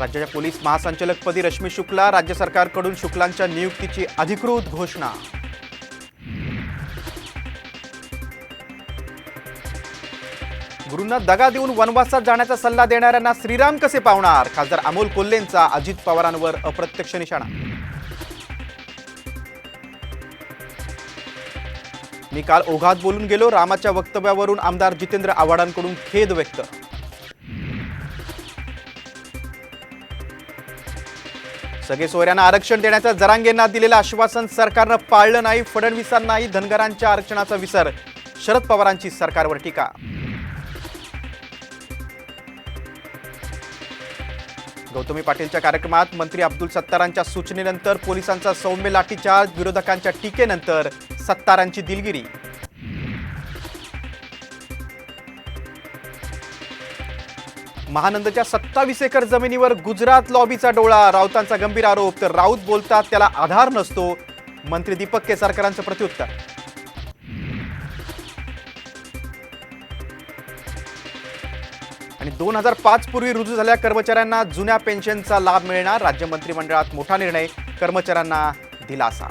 राज्याच्या पोलीस महासंचालकपदी रश्मी शुक्ला राज्य सरकारकडून शुक्लांच्या नियुक्तीची अधिकृत घोषणा. गुरूंना दगा देऊन वनवासात जाण्याचा सल्ला देणाऱ्यांना श्रीराम कसे पावणार? खासदार अमोल कोल्हेंचा अजित पवारांवर अप्रत्यक्ष निशाणा. मी काल ओघात बोलून गेलो. रामाच्या वक्तव्यावरून आमदार जितेंद्र आव्हाडांकडून खेद व्यक्त. सगळे सोयऱ्यांना आरक्षण देण्याचं जरांगेंना दिलेलं आश्वासन सरकारनं पाळलं नाही फडणवीसांनाही धनगरांच्या आरक्षणाचा विसर शरद पवारांची सरकारवर टीका. गौतमी पाटीलच्या कार्यक्रमात मंत्री अब्दुल सत्तारांच्या सूचनेनंतर पोलिसांचा सौम्य लाठीचार्ज विरोधकांच्या टीकेनंतर सत्तारांची दिलगिरी. महानंदच्या सत्तावीस एकर जमिनीवर गुजरात लॉबीचा डोळा. राऊतांचा गंभीर आरोप तर राऊत बोलतात त्याला आधार नसतो. मंत्री दीपक केसरकरांचं प्रत्युत्तर. आणि दोन हजार पाच पूर्वी रुजू झालेल्या कर्मचाऱ्यांना जुन्या पेन्शनचा लाभ मिळणार. राज्य मंत्रिमंडळात मोठा निर्णय. कर्मचाऱ्यांना दिलासा.